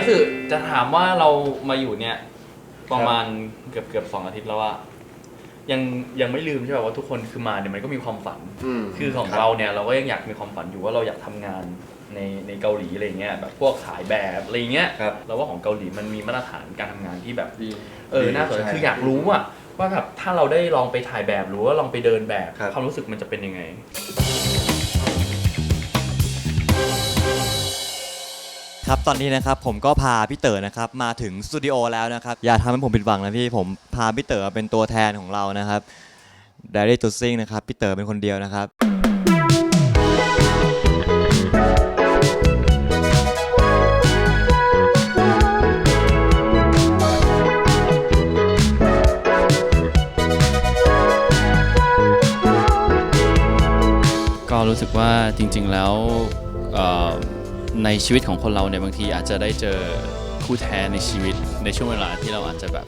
ก็คือจะถามว่าเรามาอยู่เนี่ย ประมาณเกือบเกือบสองอาทิตย์แล้วว่ายังยังไม่ลืมใช่ป่ะว่าทุกคนคือมาเนี่ยมันก็มีความฝัน อืมคือของครับเราเนี่ยเราก็ยังอยากมีความฝันอยู่ว่าเราอยากทำงานในในเกาหลีอะไรเงี้ยแบบพวกขายแบบอะไรเงี้ยครับเราว่าของเกาหลีมันมีมาตรฐานการทำงานที่แบบ ดี เออ น่าสนใจใช่คืออยากรู้ว่าว่าแบบถ้าเราได้ลองไปถ่ายแบบหรือว่าลองไปเดินแบบ ครับ ความรู้สึกมันจะเป็นยังไง ครับตอนนี้นะครับผมก็พาพี่เต๋อนะครับมาถึงสตูดิโอแล้วนะครับอย่าทำให้ผมผิดหวังนะพี่ผมพาพี่เต๋อเป็นตัวแทนของเรานะครับไดเร t ตูซิงนะครับพี่เต๋อเป็นคนเดียวนะครับ ก็รู้สึกว่าจริงๆแล้วเอ่อ ในชีวิตของคนเราเนี่ยบางทีอาจจะได้เจอคู่แท้ในชีวิตในช่วงเวลาที่เราอาจจะแบบ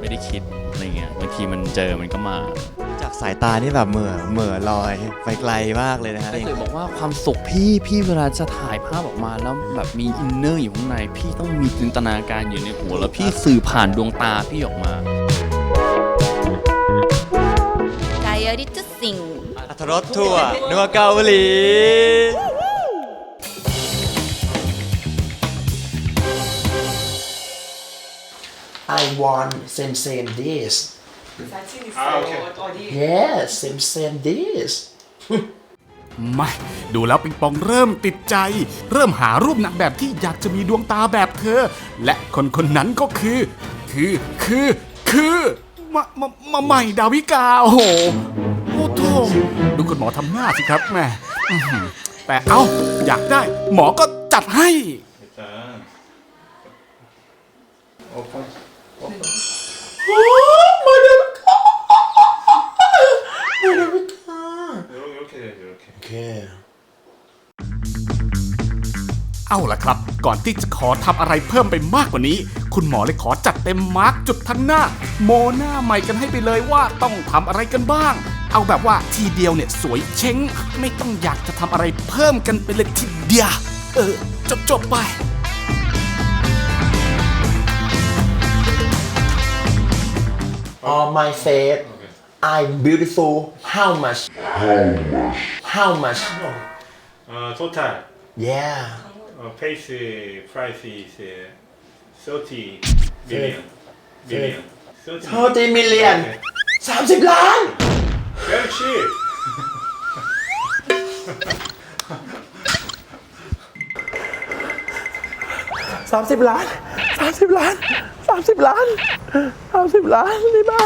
ไม่ได้คิดอะไรเงี้ยบางทีมันเจอมันก็มา จากสายตานี่แบบเหม่อเหม่อลอยไปไกลมากเลยนะฮะไอ้ตื่นบอกว่าความสุขพี่พี่เวลาจะถ่ายภาพออกมาแล้วแบบมีอินเนอร์อยู่ข้างใน พี่ต้องมีจินตนาการอยู่ในหัวแล้วพี่สื่อผ่านดวงตาพี่ออกมา Diary to Sing อัธรสทั่วนัวเกาหลี I want same same this. Ah, okay. Yes, same same this. ไม่ดูแล้วปิงปองเริ่มติดใจ เริ่มหารูปนางแบบที่อยากจะมีดวงตาแบบเธอ และคนคนนั้นก็คือ คือคือคือมามามาใหม่ดาวิกา โอ้โหโอ้โถดูคุณหมอทำหน้าสิครับแม่อื้อหือแต่เอ้า อยากได้ หมอก็จัดให้ Okay. เอาล่ะครับ ก่อนที่จะขอทำอะไรเพิ่มไปมากกว่านี้ คุณหมอเลยขอจัดเต็มมาร์กจุดทั้งหน้า โมหน้าใหม่กันให้ไปเลยว่าต้องทำอะไรกันบ้าง เอาแบบว่าทีเดียวเนี่ยสวยเช้ง ไม่ต้องอยากจะทำอะไรเพิ่มกันไปเลยทีเดียว เออ จบจบๆไป On my face, I'm beautiful. How much? How much? How much? Uh, total Yeah. Uh, face uh, price is uh, 30 million. Million. 30 30 million. Okay. 30 ล้าน Very cheap. 30 ล้าน 30 ล้าน 30 ล้าน 30 ล้านนี่บ้า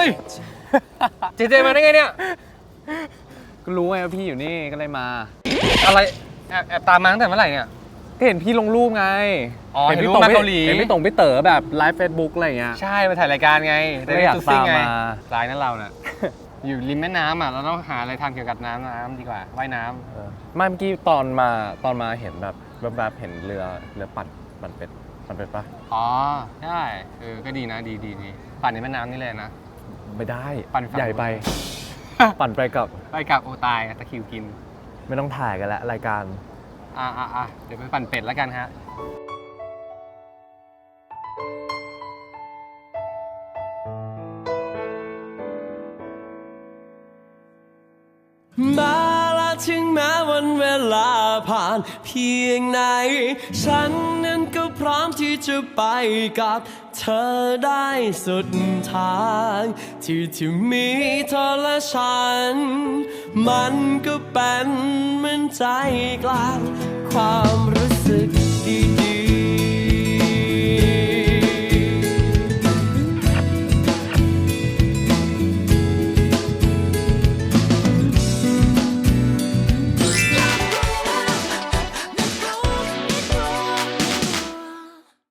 ฮ้ย เจเจมาได้ไงเนี่ย ก็รู้ไงว่าพี่อยู่นี่ก็เลยมา อะไรแอบแอบตามมาตั้งแต่เมื่อไหร่เนี่ย ก็เห็นพี่ลงรูปไงอ๋อเห็นรูปต๋งมาพี่เกาหลี เห็นพี่ตงพี่เต๋อแบบไลฟ์เฟซบุ๊กอะไรอย่างเงี้ย ใช่มาถ่ายรายการไงก็เลยอยากได้ Daily ตาม Tossing ไงมารายนั่นเราน่ะ อยู่ริมแม่น้ำอะเราต้องหาอะไรทำเกี่ยวกับน้ำน้ำดีกว่าว่ายน้ำเออไม่เมื่อกี้ตอนมาตอนมาเห็นแบบแบบๆเห็นเรือเรือปั่นปั่นเป็ดปั่นเป็ดปะอ๋อใช่เออก็ดีนะดีดีดีปั่นในแม่น้ำนี่เลยนะ ไม่ได้ปั่นฝั่ง ใหญ่ไป ปั่นไปกับไปกับโอตายตะคริวกิน ไม่ต้องถ่ายกันแล้วรายการ อ่าอ่าอ่าเดี๋ยวไปปั่นเป็ดแล้วกันฮะ มาและถึงแม้วันเวลาผ่านเพียงไหน ฉันนั้นก็พร้อมที่จะไปกับ เธอได้สุดทาง ที่ที่มีเธอและฉัน มันก็เป็นเหมือนใจกลาง